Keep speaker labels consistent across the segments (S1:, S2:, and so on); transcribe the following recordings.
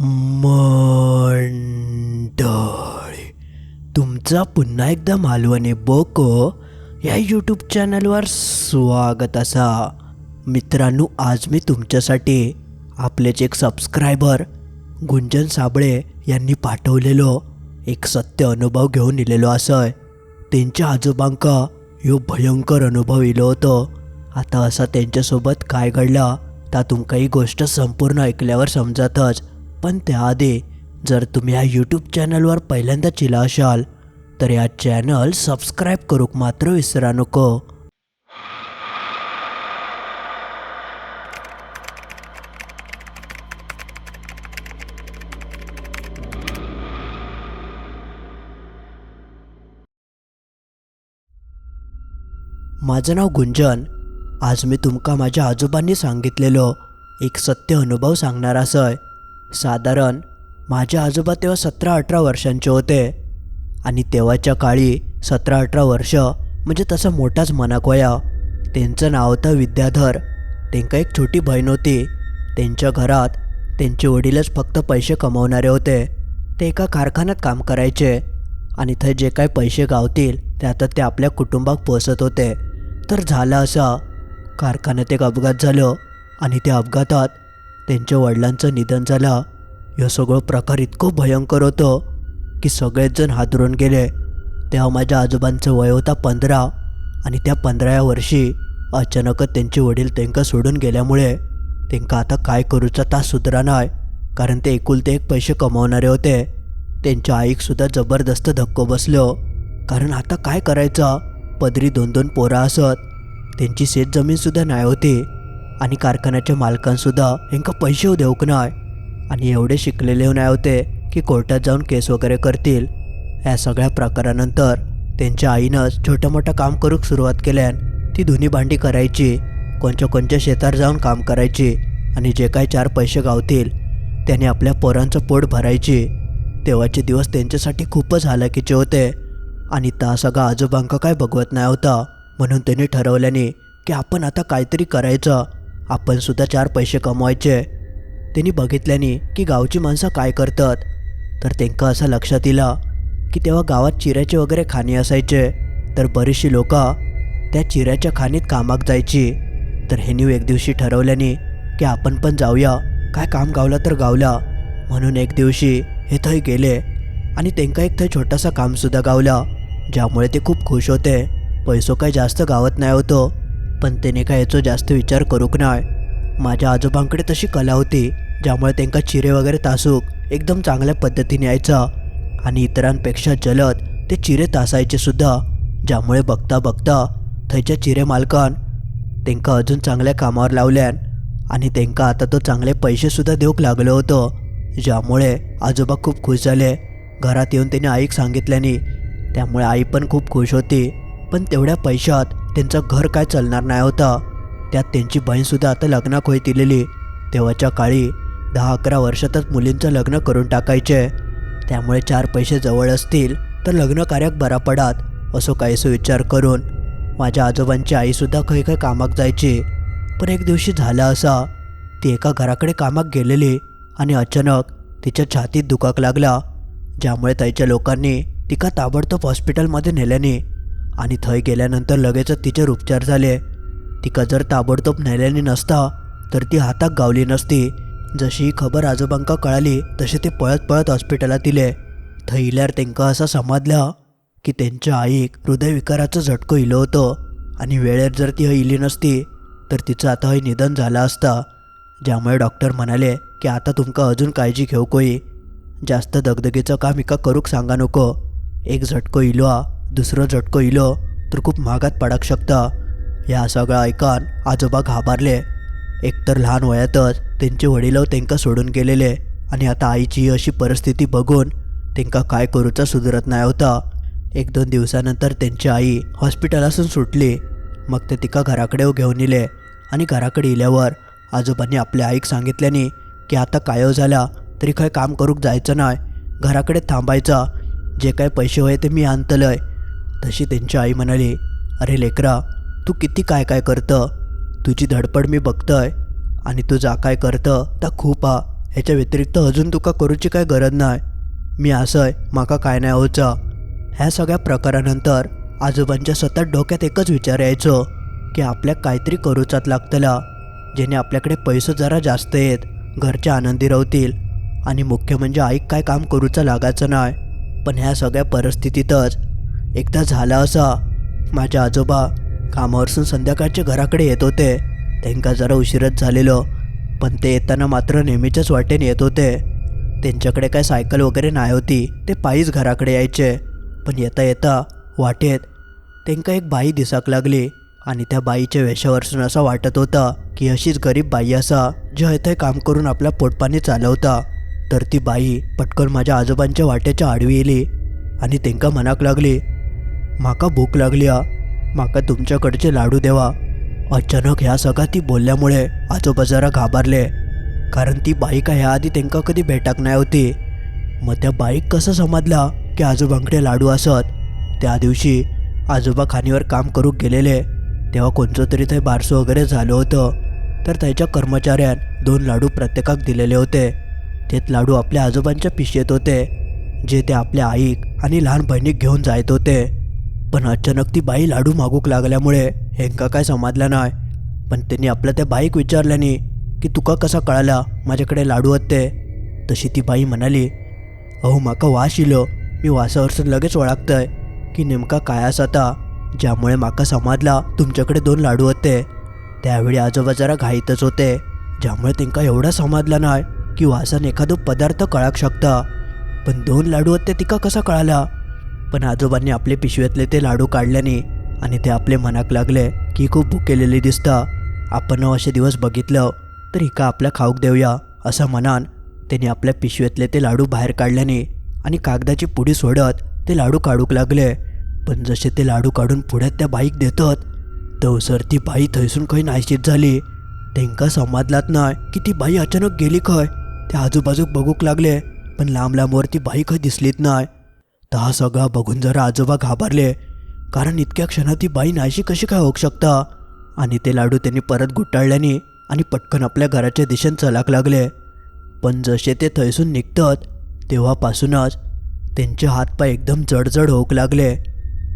S1: मंडळी तुमचा पुन्हा एकदा मालवणी बोको या यूट्यूब चॅनलवर स्वागत असा. मित्रांनो आज मी तुमच्यासाठी आपलेच एक सबस्क्रायबर गुंजन साबळे यांनी पाठवलेलो एक सत्य अनुभव घेऊन इलेलो असय त्यांच्या आजोबांका ह्यो भयंकर अनुभव इलो होतो. आता असा त्यांच्यासोबत काय घडलं ता तुमका ही गोष्ट संपूर्ण ऐकल्यावर समजतच. पण त्याआधी जर तुम्ही या यूट्यूब चॅनलवर पहिल्यांदा चिला असाल तर या चॅनल सबस्क्राईब करूक मात्र विसरा नको. माझं नाव गुंजन. आज मी तुमका माझ्या आजोबांनी सांगितलेलो एक सत्य अनुभव सांगणार असय साधारण माझे आजोबा तेव्हा सतरा अठरा वर्षांचे होते. आणि तेव्हाच्या काळी सतरा अठरा वर्ष म्हणजे तसा मोठाच मनाक वया. त्यांचं नाव होतं विद्याधर. त्यांका एक छोटी बहीण होती. त्यांच्या घरात त्यांचे वडीलच फक्त पैसे कमवणारे होते. ते एका कारखान्यात काम करायचे. आणि थंय जे काही पैसे गावतील त्यातच ते आपल्या कुटुंबात पोचत होते. तर झालं असं. कारखान्यात एक अपघात झालं. आणि त्या अपघातात त्यांच्या वडिलांचं निधन झालं. हे सगळं प्रकार इतकं भयंकर होतं की सगळेच जण हादरून गेले. तेव्हा माझ्या आजोबांचं वय होता पंधरा आणि त्या पंधराव्या वर्षी अचानकच त्यांचे वडील त्यांका सोडून गेल्यामुळे त्यांका आता काय करूचा तास सुधरा नाही कारण ते एकुलते एक पैसे कमावणारे होते. त्यांच्या आईकसुद्धा जबरदस्त धक्को बसलो. कारण आता काय करायचं? पदरी दोन दोन पोरं असत. त्यांची शेतजमीनसुद्धा नाही होती. आणि कारखान्याच्या मालकांसुद्धा यांका पैसे देऊक नाही आणि एवढे शिकलेले नाही होते की कोर्टात जाऊन केस वगैरे करतील. या सगळ्या प्रकारानंतर त्यांच्या आईनंच छोटं मोठं काम करूक सुरुवात केल्यान ती धुनी भांडी करायची कोणच्या कोणच्या शेतात जाऊन काम करायची आणि जे काही चार पैसे गावतील त्याने आपल्या पोरांचं पोट भरायची. तेव्हाचे दिवस त्यांच्यासाठी खूपच हालाकीचे होते. आणि ता सगळा आजोबांका काय बघवत नाही होता म्हणून त्यांनी ठरवल्याने की आपण आता काहीतरी करायचं. आपण सुद्धा चार पैसे कमवायचे. त्यांनी बघितल्याने की गावची माणसं काय करतात. तर त्यांका असं लक्षात इला की तेव्हा गावात चिऱ्याचे वगैरे खाणी असायचे. तर बरीचशी लोक त्या चिऱ्याच्या खाणीत कामाक जायची. तर ह्यांनी एक दिवशी ठरवल्याने की आपण पण जाऊया. काय काम गावलं तर गावला. म्हणून एक दिवशी हे थंय गेले आणि त्यांका एक थंय छोटासा कामसुद्धा गावला ज्यामुळे ते खूप खुश होते. पैसो काही जास्त गावत नाही होतो. पण त्याने काय याचो जास्त विचार करूक नाही माझ्या आजोबांकडे तशी कला होती ज्यामुळे त्यांका चिरे वगैरे तासूक एकदम चांगल्या पद्धतीने यायचा. आणि इतरांपेक्षा जलद ते चिरे तासायचे सुद्धा ज्यामुळे बघता बघता थंयच्या चिरे मालकान त्यांना अजून चांगल्या कामावर लावल्यान आणि त्यांका आता तो चांगले पैसेसुद्धा देऊक लागलो होतो ज्यामुळे आजोबा खूप खुश झाले. घरात येऊन त्याने आईक सांगितल्याने त्यामुळे आई पण खूप खुश होती. पण तेवढ्या पैशात त्यांचं घर काय चालणार नाही होता. त्यात त्यांची बहीणसुद्धा आता लग्नाक होईत दिलेली तेव्हाच्या काळी दहा अकरा वर्षातच मुलींचं लग्न करून टाकायचे. त्यामुळे चार पैसे जवळ असतील तर लग्न कार्यात बरा पडात असो काहीसो विचार करून. माझ्या आजोबांची आईसुद्धा काही काही कामाक जायची. पण एक दिवशी झालं असा. ती एका घराकडे कामाक गेलेली आणि अचानक तिच्या छातीत दुखाक लागला. ज्यामुळे त्याच्या लोकांनी तिका ताबडतोब हॉस्पिटलमध्ये नेल्याने आणि थंय गेल्यानंतर लगेचच तिच्यावर उपचार झाले. तिका जर ताबडतोब नेल्याने नसता तर ती हातात गावली नसती. जशी ही खबर आजोबांका कळाली तसे ते पळत पळत हॉस्पिटलात दिले. थंय इल्यार तेंका असा समजला की त्यांच्या आईक हृदयविकाराचं झटको इलो होतं आणि वेळेत जर ती हय इली नसती तर तिचं आता हय निधन झालं असता. ज्यामुळे डॉक्टर म्हणाले की आता तुमका अजून काळजी घेऊ कोई. जास्त दगदगीचं काम इका करूक सांगा नको. एक झटको इलो दुसरं झटको इलो तर खूप महागात पडाक शकता. या सगळं ऐकान आजोबा घाबरले. एकतर लहान वयातच त्यांचे वडील त्यांका सोडून गेलेले आणि आता आईची अशी परिस्थिती बघून त्यांका काय करूचा सुधरत नाही होता. एक दोन दिवसानंतर त्यांची आई हॉस्पिटलासून सुटली. मग ते तिका घराकडे घेऊन इले आणि घराकडे इल्यावर आजोबांनी आपल्या आईक सांगितल्याने की आता कायो हो झाला तरी काय काम करूक जायचं नाही घराकडे थांबायचा. जे काय पैसे होय ते मी आणतलंय. तशी त्यांची आई म्हणाली अरे लेकरा तू किती काय काय करतं? तुझी धडपड मी बघतंय आणि तू जा काय करतं तर खूप हा ह्याच्या व्यतिरिक्त अजून तुका करूची काय गरज नाही मी असंय माका काय नाही होचं. ह्या सगळ्या प्रकारानंतर आजोबांच्या सतत डोक्यात एकच विचार यायचो की आपल्या काहीतरी करूचाच लागतला ज्याने आपल्याकडे पैसे जरा जास्त येत घरचे आनंदी राहतील आणि मुख्य म्हणजे आईक काय काम करूचं लागायचं नाही पण ह्या सगळ्या परिस्थितीतच एकदा झाला असा माझे आजोबा कामावरसून संध्याकाळच्या घराकडे येत होते. त्यांका जरा उशीरच झालेलो पण ते येताना मात्र नेहमीच्याच वाटेने येत होते. त्यांच्याकडे काय सायकल वगैरे नाही होती ते पायीच घराकडे यायचे. पण येता येता वाटेत त्यांका एक बाई दिसाक लागली आणि त्या बाईच्या वेशावरसून असा वाटत होता की अशीच गरीब बाई असा जे इथे काम करून आपला पोटपाणी चालवता. तर ती बाई पटकन माझ्या आजोबांच्या वाटेच्या आडवी येली आणि त्यांका मनाक लागली माका भूक लागली आ माका तुमच्याकडचे लाडू देवा अचानक ह्या सगळा ती बोलल्यामुळे आजोबा जरा घाबरले. कारण ती बाईक ह्या आधी त्यांका कधी भेटाक नाही होती. मग त्या बाईक कसं समजला की आजोबांकडे लाडू असत? त्या दिवशी आजोबा खाणीवर काम करू गेलेले. तेव्हा कोणचं तरी ते बारसं वगैरे झालं होतं. तर त्याच्या कर्मचाऱ्यान दोन लाडू प्रत्येकाक दिलेले होते. तेच लाडू आपल्या आजोबांच्या पिशेत होते जे ते आपल्या आईक आणि लहान बहिणीक घेऊन जायत होते. पण अचानक ती बाई लाडू मागूक लागल्यामुळे हेंका काय समजला नाही. पण त्यांनी आपल्या त्या बाईक विचारल्याने की तुका कसा कळाला माझ्याकडे लाडू होते तशी ती बाई म्हणाली अहो माका वास इलो. मी वासावरसून लगेच ओळखतंय की नेमका काय असा ज्यामुळे माका समजला तुमच्याकडे दोन लाडू होते त्यावेळी आजोबा जरा घाईतच होते ज्यामुळे त्यांका एवढा समजला नाही की वासान एखादो पदार्थ कळाक शकता. पण दोन लाडू होते तिका कसा कळाला? पण आजोबांनी आपले पिशव्यातले ते लाडू काढल्याने आणि ते आपले मनाक लागले की खूप भुकेलेली दिसता. आपण असे दिवस बघितलं तर हिका आपल्या खाऊक देऊया असं मनान त्याने आपल्या पिशवेतले ते लाडू बाहेर काढल्याने आणि कागदाची पुडी सोडत ते लाडू काढूक लागले. पण जसे ते लाडू काढून पुढ्यात त्या बाईक देतात तवसर ती बाई थंयसून खंय नायशीत झाली. तेंका संवादलात नाही की ती बाई अचानक गेली खंय ते आजूबाजूक बघूक लागले पण लांब लांबवर ती बाई खंय दिसलीत नाही तर हा सगळा बघून जरा आजोबा घाबरले कारण इतक्या क्षणात ती बाई नाशी कशी काय होऊ शकता? आणि ते लाडू त्यांनी परत गुटाळल्याने आणि पटकन आपल्या घराच्या दिशेने चलाक लागले. पण जसे ते थंयसून निघतात तेव्हापासूनच त्यांचे हातपाय एकदम जडजड होऊक लागले.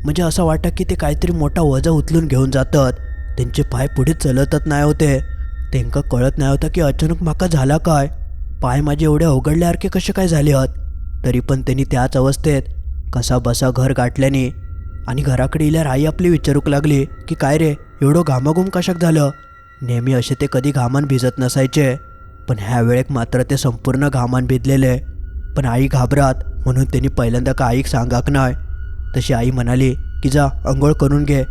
S1: म्हणजे असं वाटतं की ते काहीतरी मोठा वजा उचलून घेऊन जातात. त्यांचे पाय पुढे चलतच नाही होते. त्यांका कळत नाही होतं की अचानक माका झाला काय? पाय माझे एवढे अवघडल्यासारखे कसे काय झाले आहेत तरी पण त्यांनी त्याच अवस्थेत कसा बसा घर गाठल्याने आणि घराकडे इल्यावर आई आपली विचारूक लागली की काय रे एवढं घामाघूम कशाक झालं? नेहमी असे ते कधी घामान भिजत नसायचे पण ह्या वेळेक मात्र ते संपूर्ण घामान भिजलेले. पण आई घाबरात म्हणून त्यांनी पहिल्यांदा का आईक सांगाक नाही तशी आई म्हणाली की जा अंघोळ करून घे.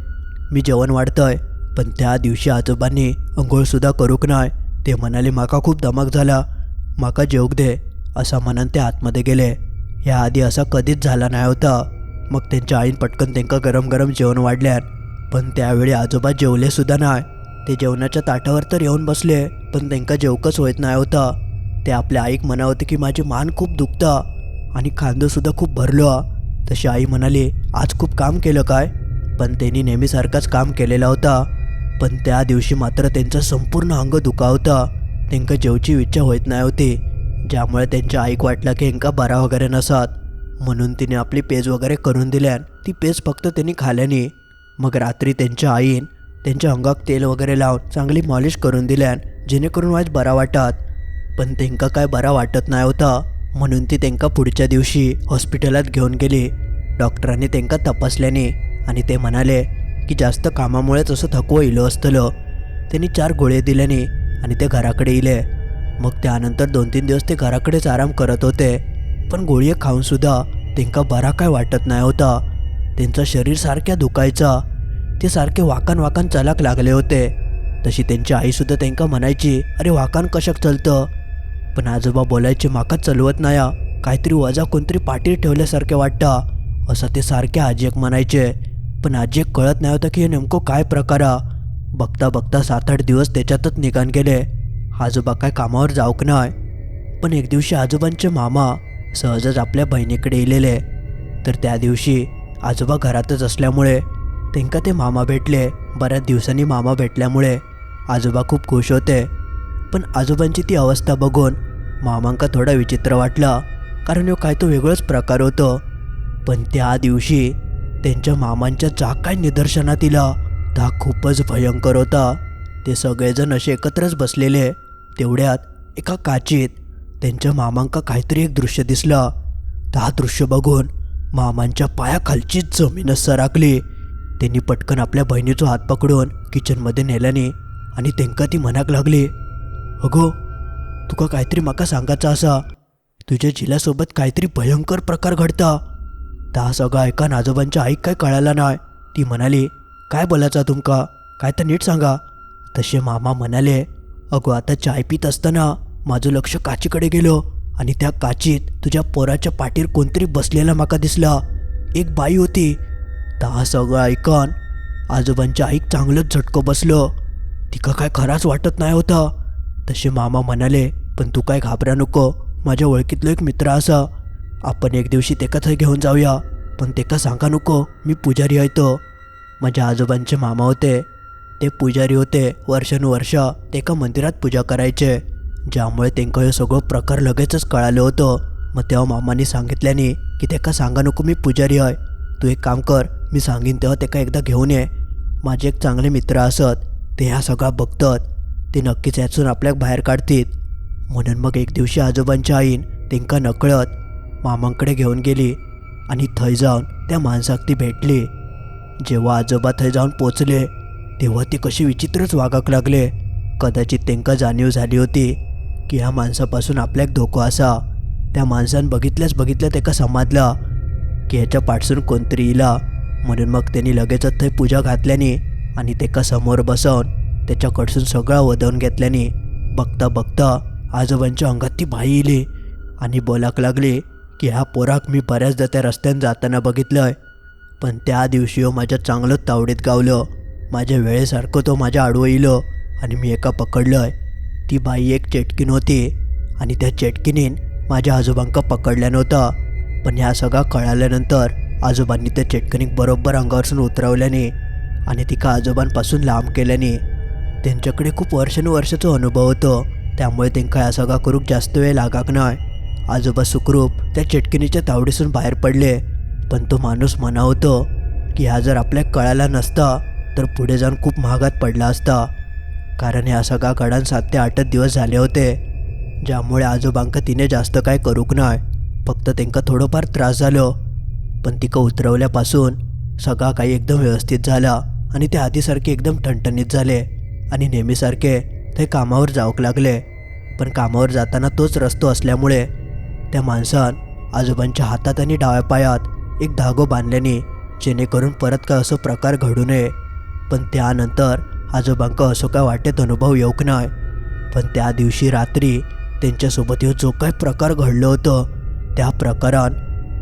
S1: मी जेवण वाढतंय पण त्या दिवशी आजोबांनी अंघोळसुद्धा करूक नाही ते म्हणाले माका खूप दमक झाला. माका जेवक दे असा म्हणून ते आतमध्ये गेले. या आधी असा कधीच झाला नाही होता. मग त्यांच्या आईन पटकन त्यांका गरम गरम जेवण वाढल्यान पण त्यावेळी आजोबा जेवलेसुद्धा नाही. ते जेवणाच्या ताटावर तर येऊन बसले पण त्यांका जेवकच होत नाही होता. ते आपल्या आईक म्हणा होते की माझी मान खूप दुखता. आणि खांदंसुद्धा खूप भरलो. तशी आई म्हणाली आज खूप काम केलं काय? पण त्यांनी नेहमीसारखाच काम केलेला होता. पण त्या दिवशी मात्र त्यांचं संपूर्ण अंग दुखावता. त्यांका जेवची इच्छा होत नाही होती. ज्यामुळे त्यांच्या आईक वाटलं की हेंका बरा वगैरे नसत. म्हणून तिने आपली पेज वगैरे करून दिल्यान ती पेज फक्त त्यांनी खाल्याने मग रात्री त्यांच्या आईन त्यांच्या अंगात तेल वगैरे लावून चांगली मॉलिश करून दिल्यान जेणेकरून आज बरा वाटत. पण त्यांका काय बरा वाटत नाही होता. म्हणून ती त्यांका पुढच्या दिवशी हॉस्पिटलात घेऊन गेली. डॉक्टरांनी त्यांका तपासल्याने आणि ते म्हणाले की जास्त कामामुळेच असं थकवं इलो असतलं. त्यांनी चार गोळे दिल्याने आणि ते घराकडे इले. मग त्यानंतर दोन तीन दिवस ते घराकडेच आराम करत होते. पण गोळी खाऊनसुद्धा त्यांका बरा काय वाटत नाही होता. त्यांचं शरीर सारख्या दुखायचा. ते सारखे वाकण वाकण चलाक लागले होते. तशी त्यांची आईसुद्धा त्यांका म्हणायची अरे वाकण कशाक चलतं? पण आजोबा बोलायचे माकाच चलवत नाही हा. काहीतरी वजा कोणतरी पाटील ठेवल्यासारखे वाटतं. असं ते सारखे आजीक म्हणायचे. पण आजी एक कळत नाही होतं की हे नेमकं काय प्रकार बघता बघता सात आठ दिवस त्याच्यातच निघान गेले. आजोबा काय कामावर जाऊक नाही? पण एक दिवशी आजोबांचे मामा सहजच आपल्या बहिणीकडे इलेले. तर त्या दिवशी आजोबा घरातच असल्यामुळे त्यांका ते मामा भेटले. बऱ्याच दिवसांनी मामा भेटल्यामुळे आजोबा खूप खुश होते. पण आजोबांची ती अवस्था बघून मामांका थोडा विचित्र वाटला. कारण ह्यो काय तो वेगळोच प्रकार होतो. पण त्या दिवशी त्यांच्या मामांच्या जा काय निदर्शनात इला ता खूपच भयंकर होता. ते सगळेजण असे एकत्रच बसलेले. तेवढ्यात एका काचेत त्यांच्या मामांका काहीतरी एक दृश्य दिसलं. त्या दृश्य बघून मामांच्या पायाखालचीच जमीनच सरकली त्यांनी पटकन आपल्या बहिणीचा हात पकडून किचनमध्ये नेल्याने आणि त्यांका ती म्हणाक लागली. अगो तुका काहीतरी म्हाका सांगायचं असा. तुझ्या जिल्यासोबत काहीतरी भयंकर प्रकार घडता. ता सगळं ऐकान आजोबांच्या आईक काय कळायला नाही ती म्हणाली काय बोलायचा तुमका? काय तर नीट सांगा. तसे मामा म्हणाले अगो आता चाय पित असताना माझं लक्ष काचीकडे गेलो आणि त्या काचीत तुझ्या पोराच्या पाठीर कोणतरी बसलेला माका दिसला. एक बाई होती. ता सगळं ऐकन आजोबांच्या आईक चांगलंच झटको बसलो. तिका काय खराच वाटत नाही होता. तसे मामा म्हणाले पण तू काय घाबरा नको. माझ्या ओळखीतलो एक मित्र असा. आपण एक दिवशी तेका थंय घेऊन जाऊया. पण तेका सांगा नको मी पुजारी आहे तो. माझ्या आजोबांचे मामा होते. ते पुजारी होते वर्षानुवर्ष तेका मंदिरात पूजा करायचे. ज्यामुळे तेंका हे सगळं प्रकार लगेचच कळालं होतं. मग तेव्हा मामाने सांगितल्याने की तेका सांगा नको मी पुजारी आहे. तू एक काम कर मी सांगीन तेव्हा तेका एकदा घेऊन ये. माझे एक चांगले मित्र असत ते ह्या सगळा बघतात. ते नक्कीच यातून आपल्याक बाहेर काढतील. म्हणून मग एक दिवशी आजोबांच्या आईन त्यांका नकळत मामांकडे घेऊन गेली आणि थंय जाऊन त्या माणसाक ती भेटली. जेव्हा आजोबा थंय जाऊन पोचले तेव्हा ते कशी विचित्रच वागाक लागले. कदाचित तेंका जाणीव झाली होती की ह्या माणसापासून आपल्याक धोको असा. त्या माणसान बघितल्याच बघितल्या तेका समाजला की ह्याच्या पाठसून कोणतरी इला. म्हणून मग त्यांनी लगेचच थंय पूजा घातल्याने आणि तेका समोर बसवून त्याच्याकडसून सगळा वदवून घेतल्याने बघता बघता आजोबांच्या अंगात ती बाई इली आणि बोलाक लागली की ह्या पोराक मी बऱ्याचदा त्या रस्त्यानं जाताना बघितलंय. पण त्या दिवशी हो माझ्या चांगलंच तावडीत गावलं. माझ्या वेळेसारखं तो माझ्या आडवं इलो आणि मी एका पकडलंय ती बाई एक चेटकीन होती आणि त्या चेटकिनीन माझ्या आजोबांका पकडल्या नव्हतं. पण ह्या सगळा कळाल्यानंतर आजोबांनी त्या चेटकनीक बरोबर अंगावरसून उतरवल्याने आणि तिका आजोबांपासून लांब केल्याने त्यांच्याकडे खूप वर्षानुवर्षाचा अनुभव होतो. त्यामुळे त्यांना ह्या सगळा करूक जास्त वेळ लागाक नाही आजोबा सुखरूप त्या चेटकिनीच्या तावडीसून बाहेर पडले. पण तो माणूस म्हणा होतो की हा जर आपल्या कळाला नसता तर पुढे जाऊन खूप महागात पडला असता. कारण ह्या सगळा गडान सात ते आठच दिवस झाले होते. ज्यामुळे आजोबांका तिने जास्त काय करूक नाही फक्त त्यांका थोडंफार त्रास झालो. पण तिका उतरवल्यापासून सगळा काही एकदम व्यवस्थित झाला आणि ते आधीसारखे एकदम ठणठणीत झाले. आणि नेहमीसारखे ते कामावर जाऊक लागले. पण कामावर जाताना तोच रस्तो असल्यामुळे त्या माणसान आजोबांच्या हातात आणि डाव्या पायात एक धागो बांधल्याने जेणेकरून परत काय असं प्रकार घडू नये. पण त्यानंतर आजोबांका असो काय वाटेत अनुभव येऊक नाही पण त्या दिवशी रात्री त्यांच्यासोबत ह्यो जो काय प्रकार घडलं होतं त्या प्रकारान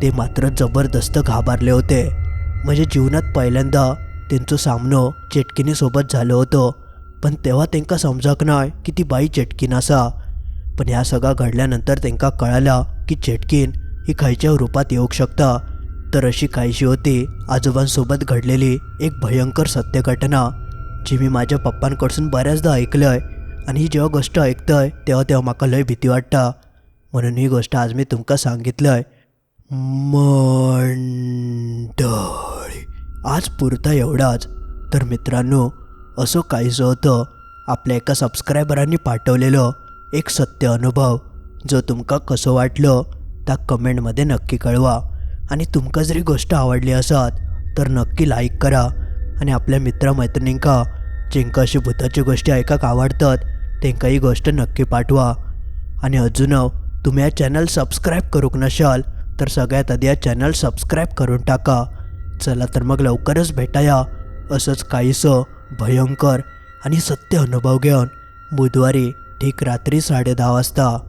S1: ते मात्र जबरदस्त घाबरले होते. म्हणजे जीवनात पहिल्यांदा त्यांचं सामनो चेटकिनीसोबत झालं होतं पण तेव्हा त्यांना समजक नाही की ती बाई चेटकीन असा. पण ह्या सगळा घडल्यानंतर त्यांना कळालं की चेटकीन ही खायच्या रूपात येऊक शकता. तर अशी काहीशी होती. आजोबांसोबत घडलेली एक भयंकर सत्य घटना जी मी माझ्या पप्पांकडसून बऱ्याचदा ऐकलंय आणि ही जेव्हा गोष्ट ऐकतंय तेव्हा तेव्हा म्हाका लय भीती वाटता. म्हणून ही गोष्ट आज मी तुमका सांगितलंय. मंडळी आज पुरता एवढाच. तर मित्रांनो असं काहीसं होतं आपल्या एका सबस्क्रायबरांनी पाठवलेलं एक सत्य अनुभव. जो तुमका कसं वाटलं त्या कमेंटमध्ये नक्की कळवा. आणि तुमका जरी गोष्ट आवडली असत तर नक्की लाईक करा. आणि आपल्या मित्रमैत्रिणींका जेंका अशी भूताची गोष्टी ऐकाक आवडतात तेंका ही गोष्ट नक्की पाठवा. आणि अजून तुम्ही या चॅनल सबस्क्राईब करूक नशाल तर सगळ्यात आधी या चॅनल सबस्क्राईब करून टाका. चला तर मग लवकरच भेटाया. असंच काहीसं भयंकर आणि सत्य अनुभव घेऊन बुधवारी ठीक रात्री साडे दहा वाजता.